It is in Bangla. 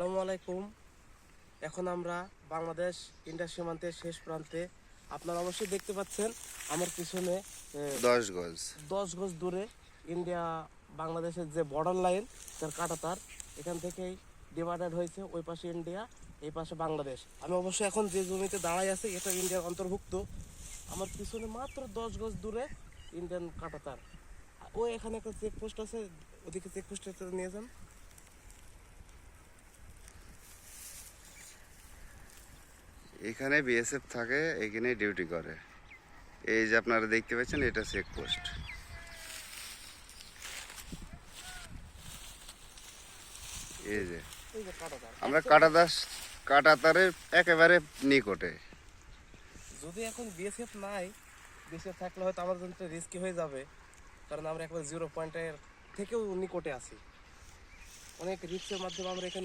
আসসালামু আলাইকুম। এখন আমরা বাংলাদেশ ইন্ডিয়া সীমান্তের শেষ প্রান্তে। আপনারা অবশ্যই দেখতে পাচ্ছেন আমার পিছনে দশ গজ। দশ গজ দূরে ইন্ডিয়া বাংলাদেশের যে বর্ডার লাইন তার কাটা তার এখান থেকেই ডিভাইডেড হয়েছে ওই পাশে ইন্ডিয়া এই পাশে বাংলাদেশ। আমি অবশ্যই এখন যে জমিতে দাঁড়াই আছি এটা ইন্ডিয়ার অন্তর্ভুক্ত। আমার পিছনে মাত্র দশ গজ দূরে ইন্ডিয়ান কাটাতার ও এখানে একটা চেকপোস্ট আছে ওদিকে চেকপোস্টে নিয়ে যান। এখানে বিএসএফ থাকে এখানে ডিউটি করে। এই যে আপনারা দেখতে পাচ্ছেন এটা চেকপোস্ট এই যে। এই যে কাটাতার আমরা কাটাদাস কাটাতারের একেবারে নিকটে। যদি এখন বিএসএফ নাই বিএসএফ থাকলে হয়তো আমার জন্য রিস্কি হয়ে যাবে। কারণ আমরা একবার জিরো পয়েন্টের থেকেও নিকটে আছি। অনেক রিক্সের মাধ্যমে আমরা এখানে